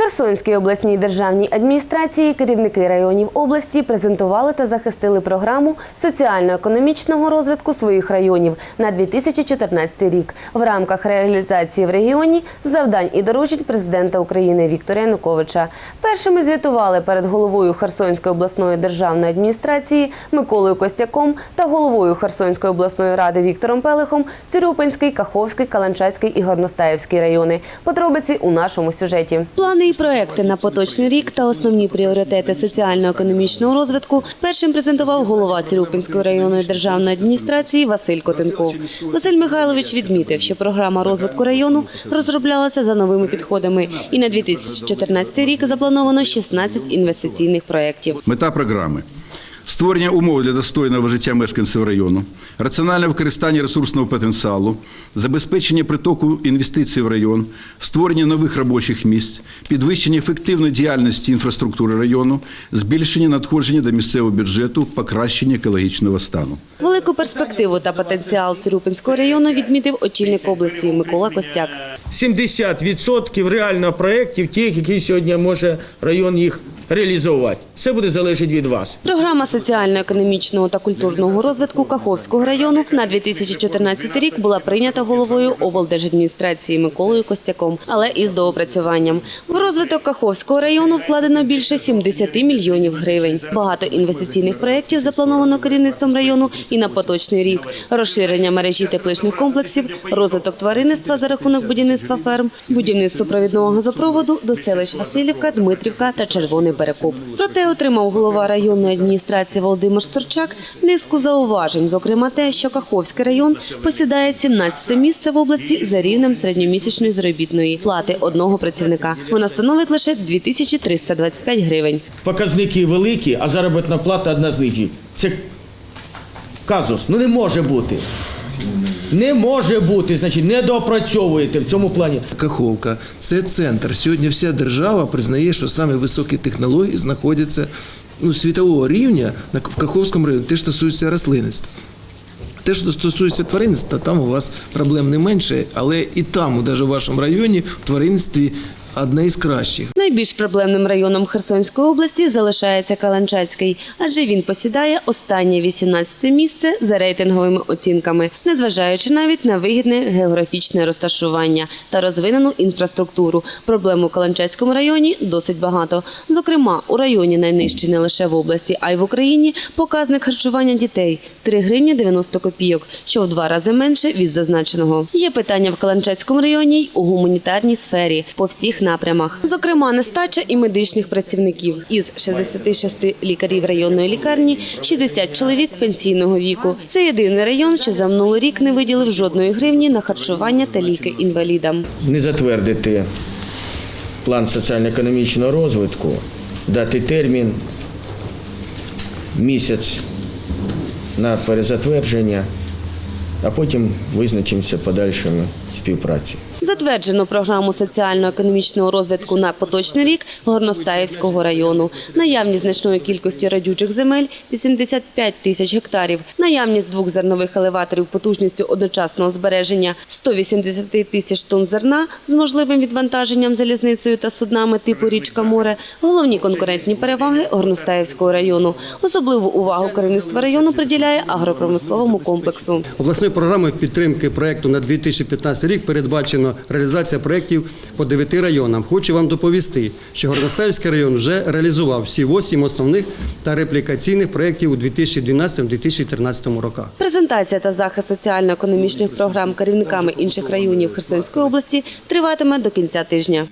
Херсонській обласній державній адміністрації керівники районів області презентували та захистили програму соціально-економічного розвитку своїх районів на 2014 рік в рамках реалізації в регіоні завдань і доручень президента України Віктора Януковича. Першими звітували перед головою Херсонської обласної державної адміністрації Миколою Костяком та головою Херсонської обласної ради Віктором Пелихом Цюрюпинський, Каховський, Каланчацький і Горностаївський райони. Подробиці у нашому сюжеті. Плани і проекти на поточний рік та основні пріоритети соціально-економічного розвитку першим презентував голова Цюрюпинської районної державної адміністрації Василь Котенков. Василь Михайлович відмітив, що програма розвитку району розроблялася за новими підходами, і на 2014 рік заплановано 16 інвестиційних проєктів. Мета програми створення умов для достойного життя мешканців району, раціональне використання ресурсного потенціалу, забезпечення притоку інвестицій в район, створення нових робочих місць, підвищення ефективної діяльності інфраструктури району, збільшення надходження до місцевого бюджету, покращення екологічного стану. Велику перспективу та потенціал Цюрюпинського району відмітив очільник області Микола Костяк. 70% реально проєктів, тих, які сьогодні може район їх реалізувати. Все буде залежати від вас. Програма соціально-економічного та культурного розвитку Каховського району на 2014 рік була прийнята головою облдержадміністрації Миколою Костяком, але із доопрацюванням. В розвиток Каховського району вкладено більше 70 мільйонів гривень. Багато інвестиційних проєктів заплановано керівництвом району і на поточний рік. Розширення мережі тепличних комплексів, розвиток тваринництва за рахунок будівництва ферм, будівництво провідного газопроводу до селищ Васильівка, Дмитрівка та Червоний Перекоп. Проте отримав голова районної адміністрації Володимир Сторчак низку зауважень, зокрема те, що Каховський район посідає 17 місце в області за рівнем середньомісячної заробітної плати одного працівника. Вона становить лише 2325 гривень. Показники великі, а заробітна плата одна з нижчі. Це казус. Ну не може бути. Не може бути, значить, не допрацьовуєте в цьому плані. Каховка це центр. Сьогодні вся держава признає, що саме високі технології знаходяться ну, світового рівня на Каховському районі, те, що стосується рослинництва. Те, що стосується тваринництва, там у вас проблем не менше, але і там, навіть в вашому районі, в тваринництві одне із кращих. Найбільш проблемним районом Херсонської області залишається Каланчацький, адже він посідає останнє 18 місце за рейтинговими оцінками, незважаючи навіть на вигідне географічне розташування та розвинену інфраструктуру. Проблем у Каланчацькому районі досить багато. Зокрема, у районі найнижчий не лише в області, а й в Україні показник харчування дітей 3 гривні 90 копійок, що в два рази менше від зазначеного. Є питання в Каланчацькому районі й у гуманітарній сфері по всіх напрямах. Зокрема, нестача і медичних працівників. Із 66 лікарів районної лікарні 60 чоловік пенсійного віку. Це єдиний район, що за минулий рік не виділив жодної гривні на харчування та ліки інвалідам. Не затвердити план соціально-економічного розвитку, дати термін місяць на перезатвердження, а потім визначимося подальшими співпраці. Затверджено програму соціально-економічного розвитку на поточний рік Горностаївського району. Наявність значної кількості радючих земель 85 тисяч гектарів. Наявність двох зернових елеваторів потужністю одночасного збереження 180 тисяч тонн зерна з можливим відвантаженням залізницею та суднами типу річка море. Головні конкурентні переваги Горностаївського району. Особливу увагу керівництво району приділяє агропромисловому комплексу. Обласною програмою підтримки проекту на 2015 рік передбачено реалізація проєктів по дев'яти районам. Хочу вам доповісти, що Горностаївський район вже реалізував всі восім основних та реплікаційних проєктів у 2012-2013 роках. Презентація та захист соціально-економічних програм керівниками інших районів Херсонської області триватиме до кінця тижня.